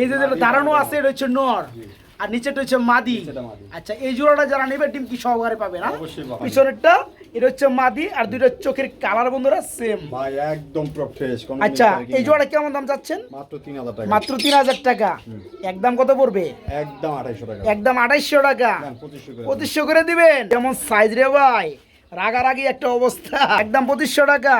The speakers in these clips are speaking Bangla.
এই যে দাঁড়ানো আছে এটা হচ্ছে নর। আর নিচেটা হচ্ছে মাদি। আচ্ছা এই জোড়াটা যারা নেবে ডিম কি সহকারে পাবে না? পিছনেরটা এটা হচ্ছে মাদি আর দুইটা চোখের কালার বন্ধুরা সেম ভাই একদম ফ্রেশ আচ্ছা এই জোড়াটা কেমন দাম চাচ্ছেন? মাত্র 3000 টাকা। মাত্র তিন হাজার টাকা। একদম কত পড়বে? একদম 2800 টাকা। একদম আঠাইশশো টাকা। 2500 করে পঁচিশশো করে দিবেন। যেমন সাইজ রে ভাই। রাগারাগি একটা অবস্থা। একদম পঁচিশশো টাকা।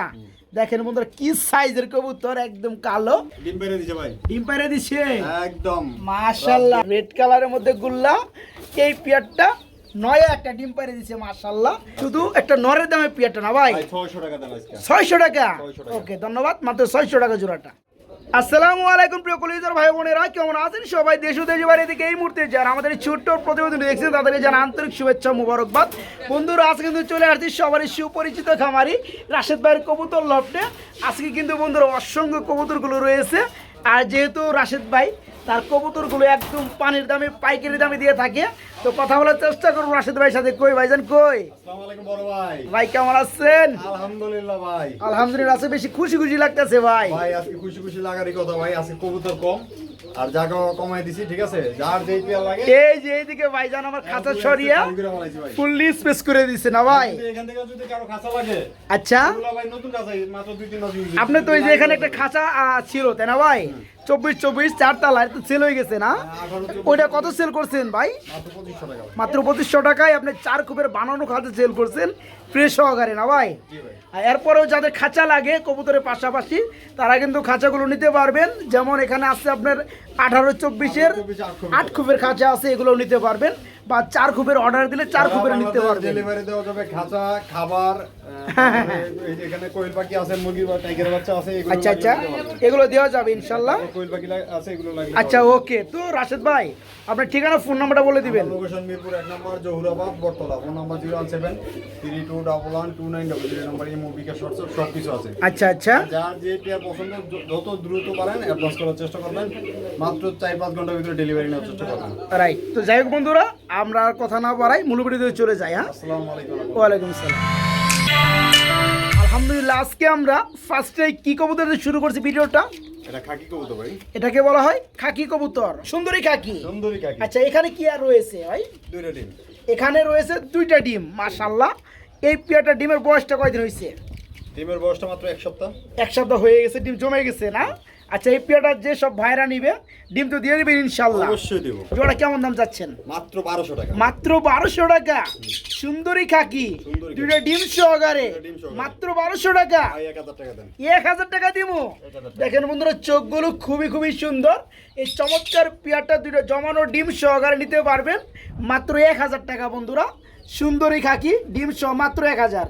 দেখেন বন্ধুরা কি সাইজের কবুতর? একদম কালো। ডিম পেরে দিছে ভাই। ডিম পাইরে দিছে? একদম। মাশাআল্লাহ রেড কালারের মধ্যে গুল্লা। এই পিয়ারটা নয় একটা ডিম পাইরে দিছে মাশাল্লাহ শুধু একটা নরের দামে পিয়ারটা না ভাই? ভাই 600 টাকা দাম আজকে। ছয়শো টাকা? 600 টাকা। ওকে ধন্যবাদ। মাত্র ছয়শো টাকা জোড়াটা। আসসালামু আলাইকুম প্রিয় কলিজার ভাই বোনেরা, কেমন আছেন সবাই? দেশ দেশ বাইরে থেকে এই মুহূর্তে যারা আমাদের ছোট্ট প্রতিবেদন দেখছেন, তাদেরকে জানা আন্তরিক শুভেচ্ছা মুবারকবাদ। বন্ধুরা, আজকে কিন্তু চলে আসছি সবারই সুপরিচিত খামারি, রাশেদ ভাইয়ের কবুতর লফটে আজকে কিন্তু বন্ধুরা অসংখ্য কবুতরগুলো রয়েছে। আর যেহেতু রাশেদ ভাই তার কবুতরগুলো একদম পানির দামে পাইকারি দামে দিয়ে থাকে। তো কথা বলার চেষ্টা করব রাশেদ ভাইয়ের সাথে। কই ভাইজান কই? ভাই। ভাই কেমন আছেন? আলহামদুলিল্লাহ ভাই। আলহামদুলিল্লাহ আছে বেশি খুশি খুশি লাগতেছে ভাই। ভাই আজকে খুশি খুশি লাগারই কথা ভাই আজকে কবুতর কম। আর জায়গা কমাই দিছি ঠিক আছে? যার যেই পেয়ার লাগে। এই যে এইদিকে ভাইজান আমার খাঁচা সরিয়া ফুললি স্পেস করে দিছে না ভাই? এখান থেকে যদি কারও খাঁচা লাগে আচ্ছা। ভাই নতুন খাঁচা মাত্র দুই তিন মাস আপনি তো ওই যে এখানে একটা খাঁচা ছিল তাই না ভাই? চব্বিশ চব্বিশ চারতলায় তো সেল হয়ে গেছে না? ওইটা কত সেল করছেন ভাই? মাত্র 2500 টাকা ভাই। মাত্র পঁচিশশো টাকায় আপনি চার কুপের বানানো খাতে সেল করছেন। ফ্রেশ সহকারে না ভাই? আর এরপরেও যাদের খাঁচা লাগে কবুতরের পাশাপাশি তারা কিন্তু খাঁচাগুলো নিতে পারবেন। যেমন এখানে আছে আপনার আঠারো চব্বিশের আট কুপের। খাঁচা আছে এগুলো নিতে পারবেন। বা চার খুপের অর্ডার দিলে চার খুপের নিতে পারবেন ডেলিভারি দেওয়া যাবে খাঁচা খাবার এই যে এখানে কোয়েল পাখি আছে মুরগি বা টাইগার বাচ্চা আছে এগুলো আচ্ছা আচ্ছা। এগুলো দেওয়া যাবে ইনশাল্লাহ। কোয়েল পাখি আছে এগুলো লাগলে আচ্ছা ওকে। তো রাশেদ ভাই আপনার ঠিকানা ফোন নাম্বারটা বলে দিবেন। লোকেশন মিরপুর এক নম্বর Jahurabad Battala. Phone number zero one seven three two double one two nine double zero. Number এই মুভিকা শর্টস সব কিছু আছে। আচ্ছা আচ্ছা। যার যে পেয়ার পছন্দ যত দ্রুত পারেন অ্যাডভান্স করার চেষ্টা করবেন। মাত্র চার পাঁচ ঘণ্টার ভিতরে ডেলিভারি নেওয়ার চেষ্টা করবেন। রাইট তো যাই হোক বন্ধুরা আমরা আর কথা না বাড়াই মূল ভিডিওতে চলে যাই হ্যাঁ? ওয়ালাইকুম সালাম আলহামদুলিল্লাহ আজকে আমরা ফার্স্টে কি কবুতর দিয়ে শুরু করছি ভিডিওটা? এটা খাকি কবুতর ভাই। এটাকে বলা হয় খাকি কবুতর। সুন্দরী খাকি? সুন্দরী খাকি। আচ্ছা এখানে কি আর রয়েছে ভাই? দুইটা ডিম। এখানে রয়েছে দুইটা ডিম মাশাল্লাহ এই পেয়ারটা ডিমের বয়সটা কয়দিন হয়েছে? ডিমের বয়সটা মাত্র এক সপ্তাহ। এক সপ্তাহ হয়ে গেছে ডিম জমে গেছে না? আচ্ছা এই পেয়ারটা যে সব ভাইরা নিবে ডিম তো দিয়ে দিবেন ইনশাল্লাহ। অবশ্যই দেবো। জোড়া কেমন দাম চাচ্ছেন? মাত্র বারোশো টাকা। মাত্র বারোশো টাকা। সুন্দরী খাকি দুইটা ডিম সহকারে। মাত্র বারোশো টাকা। ভাই এক হাজার টাকা দেন। এক হাজার টাকা দিব 1000 টাকা। দেখেন বন্ধুরা চোখগুলো খুবই খুবই সুন্দর। এই চমৎকার পেয়ারটা দুটো জমানো ডিম সহকারে নিতে পারবেন। মাত্র এক হাজার টাকা বন্ধুরা। সুন্দরী খাকি ডিম সহ মাত্র এক হাজার।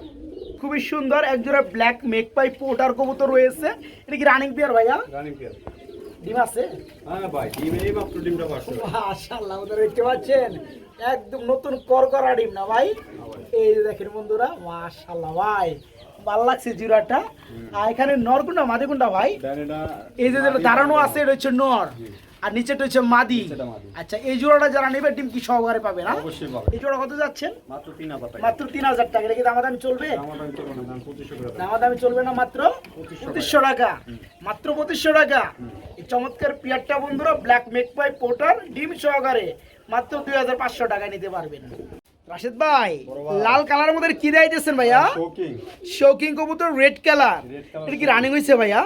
খুবই সুন্দর একজোড়া ব্ল্যাক মেক পাই পোটার কবুতর রয়েছে। এটা কি রানিং পেয়ার ভাইয়া? রানিং পেয়ার ডিম আছে? হ্যাঁ ভাই ডিম এই মাত্র ডিমটা পাঁচশো মাশাআল্লাহ ওদের দেখতে পাচ্ছেন? একদম নতুন করকরা ডিম না ভাই? এই দেখেন বন্ধুরা মাশাআল্লাহ ভাই। ভালো লাগছে জিরাটা। আর এখানে নর কোনটা মাদি কোনটা ভাই? এই যে দাঁড়ানো আছে এটা হচ্ছে নর। আর নিচেটা হচ্ছে মাদি। আচ্ছা এই জোড়াটা যারা নেবে ডিম কি সহকারে পাবে না? এই জোড়া কত যাচ্ছেন? মাত্র তিন হাজার টাকা। এটা কি দামাদামি চলবে। দামাদামি চলবে না মাত্র? পঁচিশশো টাকা। মাত্র পঁচিশশো টাকা। এই চমৎকার পিয়ারটা বন্ধুরা ব্ল্যাক মেক পাই পোটার ডিম সহকারে। মাত্র দুই হাজার পাঁচশো টাকায় নিতে পারবেন। রাশেদ ভাই। লাল কালারের মধ্যে কি দিয়েছেন ভাইয়া? শৌকিং শৌকিং কবুতর রেড কালার এটা কি রানিং হয়েছে ভাইয়া?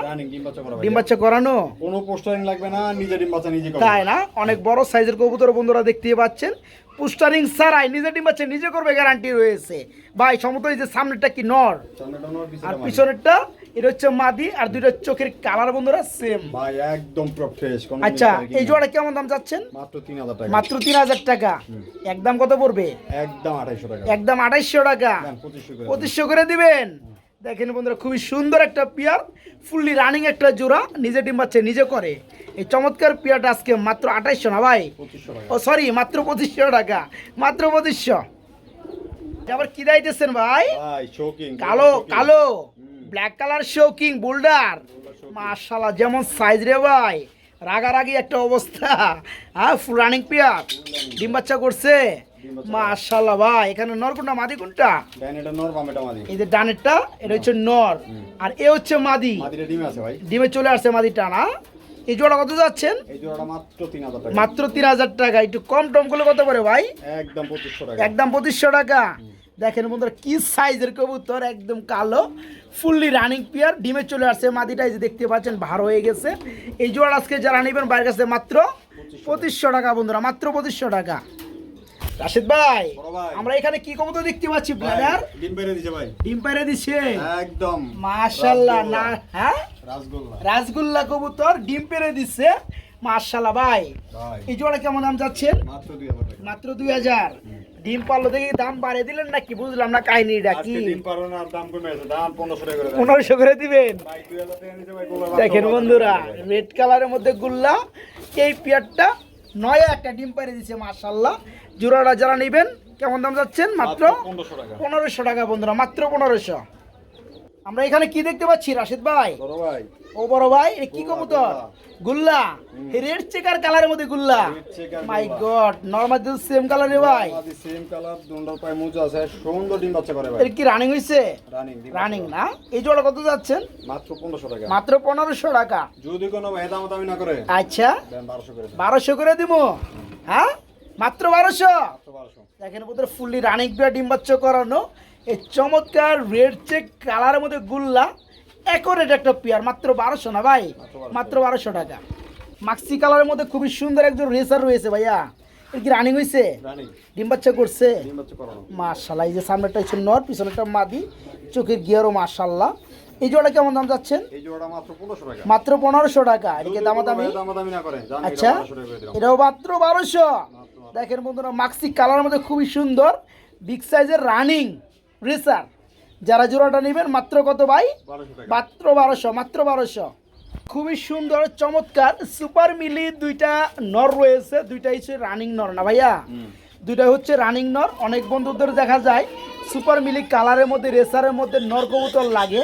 ডিম বাচ্চা করানো? কোনো পোস্টারিং লাগবে না নিজে ডিম বাচ্চা নিজে তাই না? অনেক বড় সাইজের কবুতর বন্ধুরা দেখতে পাচ্ছেন। পুস্টারিং ছাড়াই নিজে ডিম বাচ্চা নিজে করবে গ্যারান্টি রয়েছে। ভাই সমত এই যে সামনেরটা কি নর? আর পিছনেরটা এটা হচ্ছে মাদি আর দুইটা চোখের কালার বন্ধুরা সেম। ভাই একদম ফ্রেশ আচ্ছা এই জোড়া কেমন দাম চাচ্ছেন? মাত্র তিন হাজার টাকা। মাত্র তিন হাজার টাকা। একদম কত পড়বে? একদম আঠাইশো টাকা। একদম আঠাইশশো টাকা। দেন, পঁচিশশো করে দিবেন। দেখেন বন্ধুরা খুবই সুন্দর একটা পিয়ার ফুললি রানিং একটা জোড়া নিজে ডিম বাচ্চা নিজে করে। এই চমৎকার পিয়ারটা আজকে মাত্র আঠাইশশো না ভাই? ও সরি মাত্র পঁচিশশো টাকা। মাত্র পঁচিশশো। আবার কি দাইতেছেন ভাই? কালো কালো। ব্ল্যাক কালার শৌকিং বোল্ডার মাশাল্লাহ যেমন সাইজ রে ভাই। রাগারাগি একটা অবস্থা। হ্যাঁ ফুল রানিং পিয়ার ডিম বাচ্চা করছে। মাশাল্লাহ ভাই এখানে নর কোনটা মাদি কোনটা? মাদি? এই যে ডানেরটা এটা হচ্ছে নর। আর এ হচ্ছে মাদি। ডিমে চলে আসছে মাদিটা না? এই জোড়া কত যাচ্ছেন? মাত্র তিন হাজার টাকা। একটু কম টম করলে কত করে ভাই? একদম একদম পঁচিশশো টাকা। দেখেন বন্ধুরা কি সাইজের কবুতর একদম কালো ফুললি রানিং পিয়ার ডিমে চলে আসছে মাদিটা যে দেখতে পাচ্ছেন ভার হয়ে গেছে। এই জোড়া আজকে যারা নেবেন বাইরের কাছে মাত্র পঁচিশশো টাকা বন্ধুরা মাত্র পঁচিশশো টাকা। রাশিদ ভাই আমরা এখানে কি কবুতর দেখতে পাচ্ছি প্লেয়ার ডিম বেড়ে দিছে ভাই। ডিম পেরে দিচ্ছে একদম। মাশাল্লাহ না হ্যাঁ? রাসগোল্লা। রাসগোল্লা কবুতর ডিম পেরে দিচ্ছে মাশাল্লাহ ভাই। এই জোড়া কেমন দাম যাচ্ছেন মাত্র দুই হাজার টাকা। মাত্র দুই হাজার। ডিম পারল দেখি দাম বাড়িয়ে দিলেন নাকি? বুঝলাম না কাহিনীটা কি। পনেরোশো করে দিবেন? দেখেন বন্ধুরা রেড কালারের মধ্যে গুল্লা এই পেয়ারটা নয় একটা ডিম পাড়ে দিচ্ছে মার্শাল্লাহ জোড়াটা যারা নেবেন কেমন দাম যাচ্ছেন? মাত্র পনেরোশো টাকা। পনেরোশো টাকা বন্ধুরা মাত্র পনেরোশো। আমরা এখানে কি দেখতে পাচ্ছি রাশিদ ভাই? বড় ভাই। ও বড় ভাই এটা কি কবুতর? গুল্লা। রেড চেকার কালারের মধ্যে গুল্লা। মাই। গড নর্মাল সেম কালারে ভাই। সেম কালার দুন্ডার পায়ে মুজো আছে সুন্দর ডিম বাচ্চা করে ভাই। এর কি রানিং হইছে? রানিং রানিং না? এই জোড়া কত যাচ্ছেন? মাত্র পনেরোশো টাকা। মাত্র পনেরোশো টাকা। যদি কোনো ভাই দাম দামি না করে আচ্ছা। দেন বারোশো করে দেন। বারোশো করে দিব হ্যাঁ? মাত্র বারোশো? মাত্র বারোশো। দেখেন বোধহয় ফুললি রানিং পেয়ার ডিম বাচ্চা করানো। এই চমৎকার রেড চেক কালারের মধ্যে গুল্লা। একরেট একটা পেয়ার মাত্র বারোশো না ভাই? মাত্র বারোশো। টাকা। মাক্সি কালারের মধ্যে খুবই সুন্দর একজন রেসার রয়েছে ভাইয়া। এর কি রানিং হয়েছে ডিম বাচ্চা করছে? মার্শাল্লাহ এই যে সামনেটা হচ্ছে নর পিছনেটা মাদি। চোখের গিয়ারও মার্শাল্লাহ এই জোড়া কেমন দাম যাচ্ছেন? মাত্র পনেরোশো টাকা। এদিকে দামাদামি? আচ্ছা এটাও মাত্র বারোশো। দেখেন বন্ধুরা মাক্সি কালারের মধ্যে খুবই সুন্দর বিগ সাইজের রানিং রেসার যারা জোড়াটা নেবেন মাত্র কত ভাই? মাত্র বারোশো মাত্র বারোশো। খুবই সুন্দর চমৎকার সুপার মিলি দুইটা নর রয়েছে দুইটাই হচ্ছে রানিং নর না ভাইয়া? দুইটা হচ্ছে রানিং নর অনেক বন্ধুদের দেখা যায় সুপার মিলি কালারের মধ্যে রেসারের মধ্যে নর কবুতর লাগে।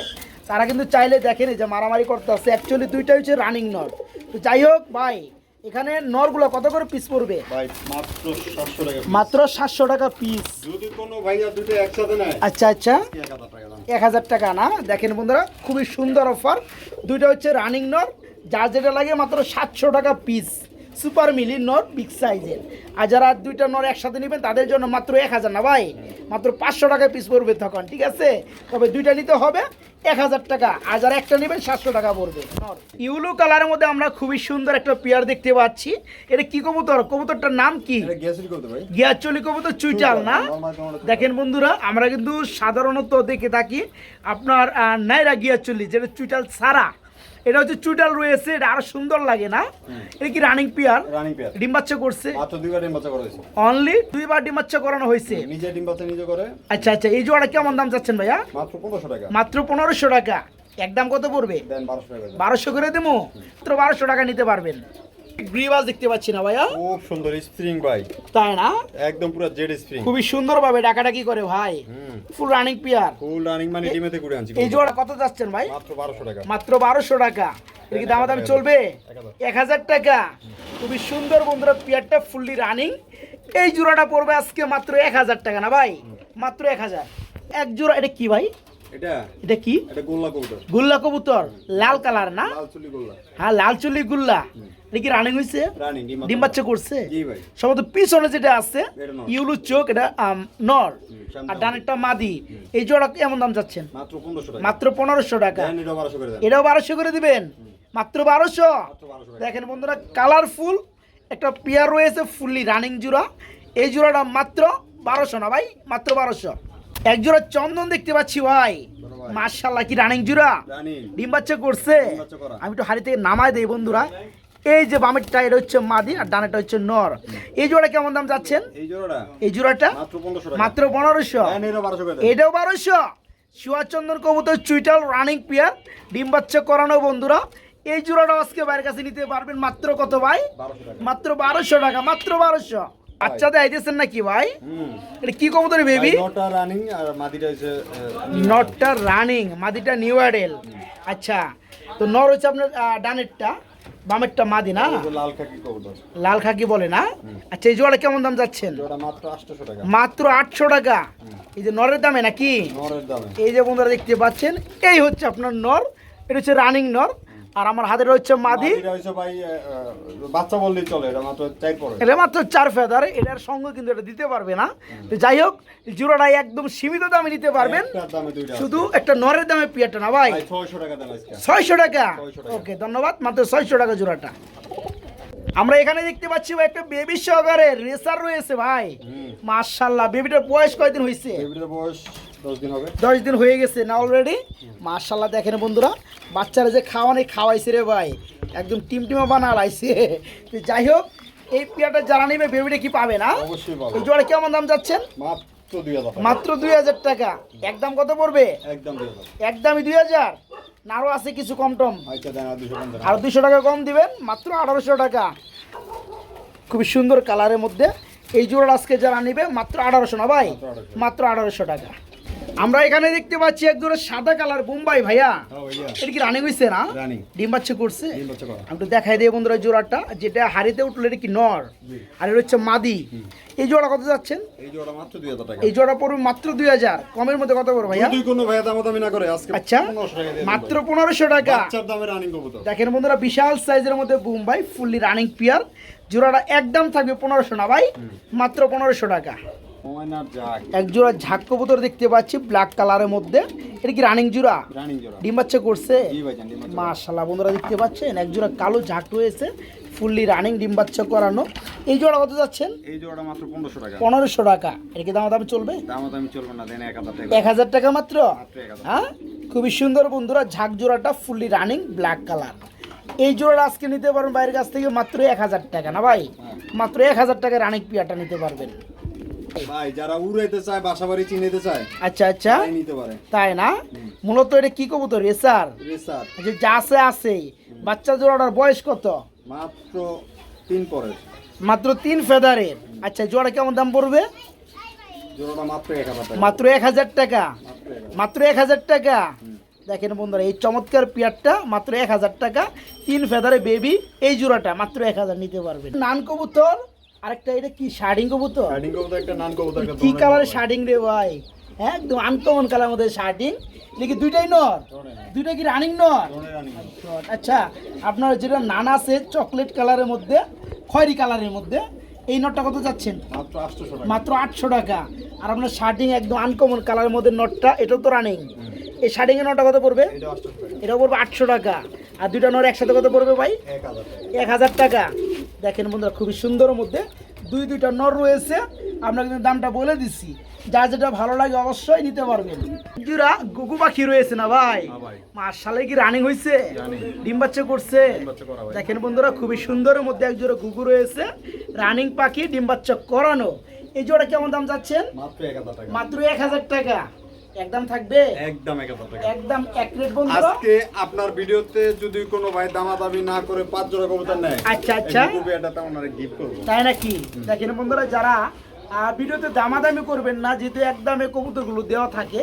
তারা কিন্তু চাইলে দেখেনি যে মারামারি করতে আসছে অ্যাকচুয়ালি দুইটাই হচ্ছে রানিং নর। তো যাই হোক ভাই এখানে নরগুলো কত করে পিস পড়বে? ভাই মাত্র সাতশো টাকা মাত্র সাতশো টাকা পিস যদি কোনো ভাইয়া দুটো একসাথে নেয় আচ্ছা আচ্ছা। এক হাজার টাকা এক হাজার টাকা না? দেখেন বন্ধুরা খুবই সুন্দর অফার দুইটা হচ্ছে রানিং নর। যার যেটা লাগে মাত্র সাতশো টাকা পিস সুপার মিলি নর বিগ সাইজের। আর যারা দুইটা নর একসাথে নেবেন তাদের জন্য মাত্র এক হাজার না ভাই? মাত্র পাঁচশো টাকায় পিস পড়বে তখন ঠিক আছে? তবে দুইটা নিতে হবে এক হাজার টাকা আর যারা একটা নেবেন সাতশো টাকা পড়বে নর। ইউলো কালারের মধ্যে আমরা খুবই সুন্দর একটা পেয়ার দেখতে পাচ্ছি। এটা কি কবুতর? কবুতরটার নাম কি? গিয়াচলি কবুতর চুইটাল না? দেখেন বন্ধুরা আমরা কিন্তু সাধারণত দেখে থাকি আপনার নাইরা গিয়াচলি যেটা চুইটাল সারা এটা হচ্ছে চুইটাল রয়েছে এটা আরও সুন্দর লাগে না? এটা কি রানিং পিয়ার রানিং পিয়ার ডিম বাচ্চা করছে? মাত্র দুইবার ডিম বাচ্চা করে অনলি দুইবার ডিম বাচ্চা করানো হয়েছে? নিজে ডিম বাচ্চা নিজে করে। আচ্ছা আচ্ছা এই জোড়া কেমন দাম চাচ্ছেন ভাইয়া? মাত্র 1500 টাকা। মাত্র 1500 টাকা। একদম কত পড়বে? দেন বারোশো টাকা দেন। বারোশো করে দেবো? মাত্র 1200 টাকা নিতে পারবেন। গ্রিবাস দেখতে পাচ্ছি না ভাইয়া। খুব সুন্দর স্প্রিং ভাই। তাই না? একদম পুরো জেড স্প্রিং। খুবই সুন্দরভাবে ডাকাডাকি করে ভাই। ফুল রানিং পিয়ার ফুল রানিং মানে ডিমেতে করে আনছি এই জোড়া কত যাচ্ছেন ভাই? মাত্র বারোশো টাকা। মাত্র বারোশো টাকা। এটা কি দামাদামি চলবে? এক হাজার। এক হাজার টাকা। খুবই সুন্দর বন্ধুরা পেয়ারটা ফুললি রানিং এই জোড়াটা পড়বে আজকে মাত্র এক হাজার টাকা না ভাই? মাত্র এক হাজার। এক জোড়া এটা কি ভাই? এটা? এটা কি? এটা গোল্লা কবুতর। গুল্লা কবুতর। লাল কালার না? গোল্লা। হ্যাঁ লাল চুল্লি গুল্লা। এটা কি রানিং রানিং ডিম বাচ্চা করছে? জি ভাই। সম্ভবত পিছনে যেটা আছে ইউলু চোখ এটা নর। সামনে আর ডানেরটা মাদি। এই জোড়া এমন দাম যাচ্ছেন মাত্র পনেরোশো টাকা। মাত্র এটাও বারোশো করে দিবেন? মাত্র বারোশো? দেখেন বন্ধুরা কালারফুল একটা পেয়ার রয়েছে ফুললি রানিং জোড়া। এই জোড়াটা মাত্র বারোশো না ভাই? মাত্র বারোশো। এক জোড়া চন্দন দেখতে পাচ্ছি ভাই। মার্শাল্লাহ কি রানিং জোড়া? ডিম বাচ্চা করছে। আমি একটু হাড়ি থেকে নামাই দেই বন্ধুরা। এই যে বামেরটা এটা হচ্ছে মাদি আর ডানেরটা হচ্ছে নর। এই জোড়া কেমন দাম যাচ্ছেন? এই জোড়াটা? মাত্র পনেরোশো দেন এটাও বারোশো। চুয়াচন্দন কবুতর চুইটাল রানিং পেয়ার ডিম বাচ্চা করানো বন্ধুরা। এই জোড়াটা আজকে বাইরের কাছে নিতে পারবেন। মাত্র কত ভাই? মাত্র বারোশো টাকা মাত্র বারোশো। বাচ্চাদের আইতেছেন নাকি ভাই? এটা কি কবুতর বেবি? নটা রানিং আর মাদিটা হচ্ছে নটটা রানিং মাদিটা নিউ অ্যাডেল আচ্ছা তো নর হচ্ছে আপনার ডানেরটা বামেরটা মাদি না? লাল খাকি কবুতর। লাল খাকি বলে না? আচ্ছা এই জোড়া কেমন দাম যাচ্ছেন? জোড়া মাত্র আটশোশো টাকা। মাত্র আটশো টাকা। এই যে নরের দামে নাকি? নরের দামে। এই যে বন্ধুরা দেখতে পাচ্ছেন এই হচ্ছে আপনার নর এটা হচ্ছে রানিং নর। আর আমার হাতে রয়েছে মাদি। বাচ্চা বললেই চলে এটা মাত্র চার পরে এটা মাত্র চার ফেদার এটার সঙ্গে কিন্তু এটা দিতে পারবে না। তো যাই হোক একদম সীমিত দামে নিতে পারবেন। শুধু একটা নরের দামে পিয়ারটা না ভাই। ছয়শো টাকা দাম আজকে। ছয়শো টাকা? 600 টাকা। ওকে ধন্যবাদ। মাত্র ছয়শো টাকা জোড়াটা। আমরা এখানে দেখতে পাচ্ছি ভাই একটা বেবি সহকারে রেসার রয়েছে ভাই। মার্শাল্লাহ বেবিটার বয়স কয়দিন হয়েছে বেবিটার বয়স দশ দিন হয়ে গেছে না অলরেডি মার্শাল্লাহ দেখেন বন্ধুরা বাচ্চারা যে খাওয়ানি খাওয়াইছে রে ভাই একদম টিমটিমা বানা লাইছে। তো যাই হোক এই পিয়াটা যারা নেবে বেবিটা কি পাবে না? এই জোড়া কেমন দাম যাচ্ছেন? মাত্র দুই হাজার টাকা। একদম কত পড়বে? একদমই দুই হাজার। আরও আছে কিছু কম টম। আচ্ছা আর দুশো টাকা। কম দিবেন মাত্র আঠারোশো টাকা। খুবই সুন্দর কালারের মধ্যে। এই জোড়া আজকে যারা নিবে মাত্র আঠারোশো না ভাই? মাত্র আঠারোশো টাকা। আমরা এখানে দেখতে পাচ্ছি এক জোড়া সাদা কালার বোম্বাই ভাইয়া। এটা কি রানিং হয়েছে না? ডিম বাচ্চা করছে। আমি একটু দেখাই দিই বন্ধুরা জোড়াটা যেটা হাড়িতে উঠল এটা কি নর? আর এটা হচ্ছে মাদি। এই জোড়া কত যাচ্ছেন? এই জোড়া পড়বে মাত্র দুই হাজার। কমের মধ্যে কত পড়বে ভাইয়া? কোনো ভাইয়া দামাদামি না করে আজকে আচ্ছা মাত্র পনেরোশো টাকা। দামে দেখেন বন্ধুরা বিশাল সাইজের মধ্যে বোম্বাই ফুললি রানিং পিয়ার জোড়াটা একদম থাকবে পনেরোশো না ভাই? মাত্র পনেরোশো টাকা। এক জোড়া ঝাক কবুতর দেখতে পাচ্ছি ব্ল্যাক কালারের মধ্যে। এটা কি রানিং জোড়া? ডিম বাচ্চা করছে। মাশাল্লাহ বন্ধুরা দেখতে পাচ্ছেন এক জোড়া কালো ঝাঁক রয়েছে ফুললি রানিং ডিম বাচ্চা করানো। এই জোড়া কত যাচ্ছেন? এই জোড়া মাত্র পনেরোশো টাকা। পনেরোশো টাকা। এটা কি দাম দাম চলবে? দামাদামি চলবে না দেন এক হাজার টাকা। মাত্র? হ্যাঁ? খুবই সুন্দর বন্ধুরা ঝাঁক জোড়াটা ফুললি রানিং ব্ল্যাক কালার এই জোড়াটা আজকে নিতে পারবেন বাইরের কাছ থেকে মাত্র এক হাজার টাকা না ভাই? মাত্র এক হাজার টাকা রানিং পিয়াটা নিতে পারবেন। ভাই যারা উড়াইতে চায় বাসা বাড়ি চিনাইতে চায় আচ্ছা আচ্ছা। নিতে পারে। তাই না? মূলত এটা কি কবুতর? রেসার? রেসার। যে যা আছে আছে বাচ্চা জোড়াটার বয়স কত? মাত্র তিন পরের। মাত্র তিন ফেদারের। আচ্ছা জোড়া কেমন দাম পড়বে? মাত্র এক হাজার টাকা। মাত্র এক হাজার টাকা? মাত্র এক হাজার। মাত্র এক হাজার টাকা? দেখেন বন্ধুরা এই চমৎকার পেয়ারটা মাত্র এক হাজার টাকা। তিন ফেদারে বেবি এই জোড়াটা মাত্র এক হাজার নিতে পারবেন। নান কবুতর আরেকটা এটা কি? শার্ডিং কবুতর? শার্টিং কবুতর একটা নান কবুতর কি কালারের। শার্টিং রে ভাই? হ্যাঁ একদম আনকমন কালার মধ্যে শার্টিং দেখি দুইটাই নর। দুইটা কি রানিং নর? আচ্ছা আপনার যেটা নান আছে চকলেট কালারের মধ্যে খয়েরি কালারের মধ্যে এই নটটা কত যাচ্ছেন মাত্র আটশো টাকা। আর আপনার শার্টিং একদম আনকমন কালারের মধ্যে নটটা এটাও তো রানিং এই শার্টিংয়ের নটটা কত পড়বে? এটা এটাও পড়বে আটশো টাকা। আর দুইটা নর একসাথে কত পড়বে ভাই? এক হাজার টাকা। দেখেন বন্ধুরা খুবই সুন্দর মধ্যে দুই দুইটা নর রয়েছে। আমরা কিন্তু দামটা বলে দিচ্ছি। যা যেটা ভালো লাগে অবশ্যই নিতে পারবেন। জুরা গুগু পাখি রয়েছে না ভাই। মার্শালে কি রানিং হয়েছে। ডিম বাচ্চা করছে। দেখেন বন্ধুরা খুবই সুন্দরের মধ্যে এক জোড়া গুগু রয়েছে। রানিং পাখি ডিম বাচ্চা করানো। এই জোড়া কেমন দাম যাচ্ছেন? মাত্র এক হাজার টাকা। একদম থাকবে? একদম একদম এক বন্ধুরা। আজকে আপনার ভিডিওতে যদি কোনো ভাই দামাদামি না করে পাঁচ জোড়া কবুতর নেয় আচ্ছা, আচ্ছা। এটা তেমন আর গিফট করব। তাই নাকি? দেখেন বন্ধুরা যারা ভিডিওতে দামাদামি করবেন না যেহেতু এক দামে কবুতরগুলো দেওয়া থাকে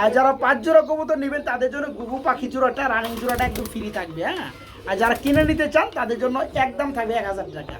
আর যারা পাঁচ জোড়া কবুতর নেবেন তাদের জন্য গুগু পাখি জোড়াটা রানিং জোড়াটা একদম ফ্রি থাকবে হ্যাঁ? আর যারা কিনে নিতে চান তাদের জন্য একদম থাকবে এক হাজার টাকা।